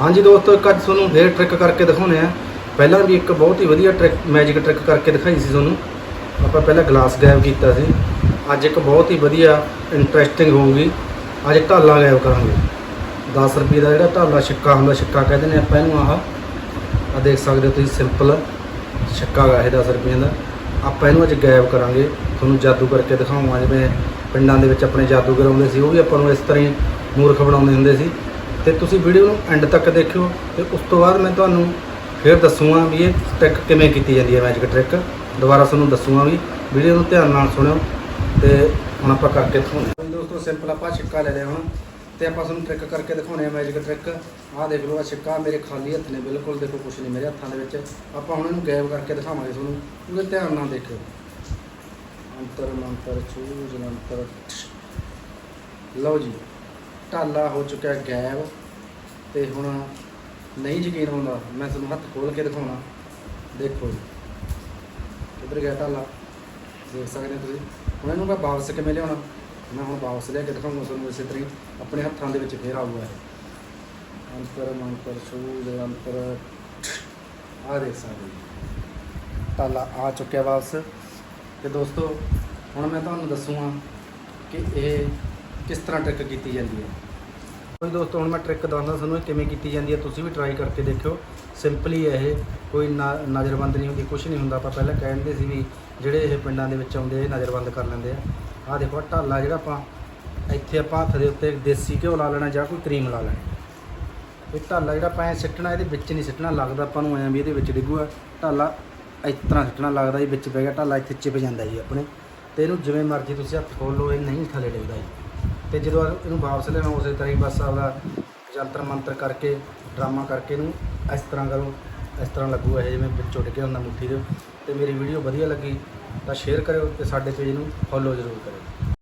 ਹਾਂਜੀ ਦੋਸਤੋ, ਇੱਕ ਅੱਜ ਤੁਹਾਨੂੰ ਫੇਰ ਟ੍ਰਿਕ ਕਰਕੇ ਦਿਖਾਉਣੇ ਆ ਪਹਿਲਾਂ ਵੀ ਇੱਕ ਬਹੁਤ ਹੀ ਵਧੀਆ ਟ੍ਰਿਕ ਮੈਜਿਕ ਟ੍ਰਿਕ ਕਰਕੇ ਦਿਖਾਈ ਸੀ ਤੁਹਾਨੂੰ। ਆਪਾਂ ਪਹਿਲਾਂ ਗਲਾਸ ਗਾਇਬ ਕੀਤਾ ਸੀ। ਅੱਜ ਇੱਕ ਬਹੁਤ ਹੀ ਵਧੀਆ ਇੰਟਰਸਟਿੰਗ ਹੋਊਗੀ। ਅੱਜ ਢਾਲਾ ਗਾਇਬ ਕਰਾਂਗੇ। 10 ਰੁਪਏ ਦਾ ਜਿਹੜਾ ਢਾਲਾ ਛਿੱਕਾ ਹੁੰਦਾ, ਛਿੱਕਾ ਕਹਿੰਦੇ ਨੇ ਆਪਾਂ ਇਹਨੂੰ ਆਹ। ਆ ਦੇਖ ਸਕਦੇ ਹੋ ਤੁਸੀਂ ਸਿੰਪਲ ਛਿੱਕਾ ਗਾ ਇਹ 10 ਰੁਪਏ ਦਾ। ਆਪਾਂ ਇਹਨੂੰ ਅੱਜ ਗਾਇਬ ਕਰਾਂਗੇ। ਤੁਹਾਨੂੰ ਜਾਦੂ ਕਰਕੇ ਦਿਖਾਉਂਗਾ, ਜਿਵੇਂ ਪਿੰਡਾਂ ਦੇ ਵਿੱਚ ਆਪਣੇ ਜਾਦੂਗਰ ਆਉਂਦੇ ਸੀ। ਉਹ ਵੀ ਆਪਾਂ ਨੂੰ ਇਸ ਤਰ੍ਹਾਂ ਹੀ ਮੂਰਖ ਬਣਾਉਂਦੇ ਹੁੰਦੇ ਸੀ। ਤੇ ਤੁਸੀਂ ਵੀਡੀਓ ਨੂੰ ਐਂਡ ਤੱਕ ਦੇਖਿਓ ਤੇ ਉਸ ਤੋਂ ਬਾਅਦ ਮੈਂ ਤੁਹਾਨੂੰ ਫਿਰ ਦੱਸੂਗਾ ਵੀ ਇਹ ਟ੍ਰਿਕ ਕਿਵੇਂ ਕੀਤੀ ਜਾਂਦੀ ਹੈ ਮੈਜਿਕ ਟ੍ਰਿਕ ਦੁਬਾਰਾ ਤੁਹਾਨੂੰ ਦੱਸੂਗਾ ਵੀ ਵੀਡੀਓ ਨੂੰ ਧਿਆਨ ਨਾਲ ਸੁਣਿਓ ਤੇ ਹੁਣ ਆਪਾਂ ਕਰਕੇ ਦਿਖਾਉਂਦੇ ਹਾਂ। ਦੋਸਤੋ ਸਿੰਪਲ ਆਪਾਂ ਛਿੱਕਾ ਲੈ ਲਿਆ ਹੁਣ ਤੇ ਆਪਾਂ ਤੁਹਾਨੂੰ ਟ੍ਰਿਕ ਕਰਕੇ ਦਿਖਾਉਣੇ ਆ ਮੈਜਿਕ ਟ੍ਰਿਕ ਆਹ ਦੇਖ ਲਓ ਆ ਛਿੱਕਾ ਮੇਰੇ ਖਾਲੀ ਹੱਥ ਨੇ, ਬਿਲਕੁਲ ਦੇਖੋ ਕੁਛ ਨਹੀਂ ਮੇਰੇ ਹੱਥਾਂ ਦੇ ਵਿੱਚ। ਆਪਾਂ ਹੁਣ ਇਹਨੂੰ ਗਾਇਬ ਕਰਕੇ ਦਿਖਾਵਾਂਗੇ ਤੁਹਾਨੂੰ ਪੂਰੇ ਧਿਆਨ ਨਾਲ ਦੇਖਿਓ। ਅੰਤਰ, ਮੰਤਰ ਚੂਜ ਮੰਤਰ। ਲਓ ਜੀ। ਢਾਲਾ ਹੋ ਚੁੱਕਿਆ ਗਾਇਬ ਤੇ ਹੁਣ ਨਹੀਂ ਯਕੀਨ ਹੁੰਦਾ। ਮੈਂ ਤੁਹਾਨੂੰ ਹੱਥ ਖੋਲ ਕੇ ਦਿਖਾਉਣਾ। ਦੇਖੋ ਜੀ। ਕਿੱਧਰ ਗਿਆ ਢਾਲਾ? ਦੇਖ ਸਕਦੇ ਹੋ ਤੁਸੀਂ। ਹੁਣ ਇਹਨੂੰ ਮੈਂ ਵਾਪਸ ਕਿਵੇਂ ਲਿਆਉਣਾ? ਮੈਂ ਹੁਣ ਵਾਪਸ ਲਿਆ ਕੇ ਦਿਖਾਉਂਗਾ ਤੁਹਾਨੂੰ ਇਸੇ ਤਰ੍ਹਾਂ ਹੀ। ਆਪਣੇ ਹੱਥਾਂ ਦੇ ਵਿੱਚ ਫੇਰ ਆਊਗਾ ਇਹ। ਅੰਤਰ, ਮੰਤਰ ਸੂਜ ਅੰਤਰ। ਆ ਦੇਖ ਸਕਦੇ ਢਾਲਾ ਆ ਚੁੱਕਿਆ ਵਾਪਸ। ਤੇ ਦੋਸਤੋ, ਹੁਣ ਮੈਂ ਤੁਹਾਨੂੰ ਦੱਸੂਗਾ ਕਿ ਇਹ ਕਿਸ ਤਰ੍ਹਾਂ ਟ੍ਰਿਕ ਕੀਤੀ ਜਾਂਦੀ ਹੈ? ਕੋਈ ਦੋਸਤੋ, ਹੁਣ ਮੈਂ ਟ੍ਰਿਕ ਦੱਸਦਾ ਤੁਹਾਨੂੰ ਇਹ ਕਿਵੇਂ ਕੀਤੀ ਜਾਂਦੀ ਹੈ। ਤੁਸੀਂ ਵੀ ਟਰਾਈ ਕਰਕੇ ਦੇਖਿਓ। ਸਿੰਪਲੀ ਹੈ ਇਹ। ਕੋਈ ਨਾ- ਨਜ਼ਰਬੰਦ ਨਹੀਂ ਹੁੰਦੀ ਕੁਝ ਨਹੀਂ ਹੁੰਦਾ। ਆਪਾਂ ਪਹਿਲਾਂ ਕਹਿੰਦੇ ਸੀ ਵੀ ਜਿਹੜੇ ਇਹ ਪਿੰਡਾਂ ਦੇ ਵਿੱਚ ਆਉਂਦੇ ਇਹ ਨਜ਼ਰਬੰਦ ਕਰ ਲੈਂਦੇ ਆ। ਆਹ ਦੇਖੋ ਢਾਲਾ ਜਿਹੜਾ ਆਪਾਂ, ਇੱਥੇ ਆਪਾਂ ਹੱਥ ਦੇ ਉੱਤੇ ਦੇਸੀ ਘਿਓ ਲਾ ਲੈਣਾ ਜਾਂ ਕੋਈ ਕਰੀਮ ਲਾ ਲੈਣਾ। ਇਹ ਢਾਲਾ ਜਿਹੜਾ ਆਪਾਂ ਐਂ ਸਿੱਟਣਾ, ਇਹਦੇ ਵਿੱਚ ਨਹੀਂ ਸਿੱਟਣਾ। ਲੱਗਦਾ ਆਪਾਂ ਨੂੰ ਐਂ ਵੀ ਇਹਦੇ ਵਿੱਚ ਡਿੱਗੂਗਾ। ਢਾਲਾ ਇਸ ਤਰ੍ਹਾਂ ਸਿੱਟਣਾ, ਲੱਗਦਾ ਜੀ ਵਿੱਚ ਪੈ ਗਿਆ। ਢਾਲਾ ਇੱਥੇ ਚਿਪ ਜਾਂਦਾ ਜੀ ਆਪਣੇ। ਤੇ ਇਹਨੂੰ ਜਿਵੇਂ ਮਰਜ਼ੀ ਤੁਸੀਂ ਹੱਥ ਖੋਲੋ ਇਹ ਨਹੀਂ ਥੱਲੇ ਡਿੱਗਦਾ ਜੀ। ਤੇ ਜਦੋਂ ਇਹਨੂੰ ਵਾਪਸ ਲੈਣਾ ਉਸੇ ਤਰ੍ਹਾਂ ਹੀ ਬਸ ਆਪਦਾ ਜੰਤਰ ਮੰਤਰ ਕਰਕੇ, ਡਰਾਮਾ ਕਰਕੇ ਇਹਨੂੰ ਇਸ ਤਰ੍ਹਾਂ ਕਰੋ, ਇਸ ਤਰ੍ਹਾਂ ਲੱਗੂਗਾ ਇਹ ਜਿਵੇਂ ਵਿੱਚੋਂ ਡਿੱਗਿਆ ਹੁੰਦਾ ਮੁੱਠੀ ਦੇ ਤੇ ਮੇਰੀ ਵੀਡੀਓ ਵਧੀਆ ਲੱਗੀ ਤਾਂ ਸ਼ੇਅਰ ਕਰਿਓ ਤੇ ਸਾਡੇ ਪੇਜ ਨੂੰ ਫੋਲੋ ਜ਼ਰੂਰ ਕਰਿਓ।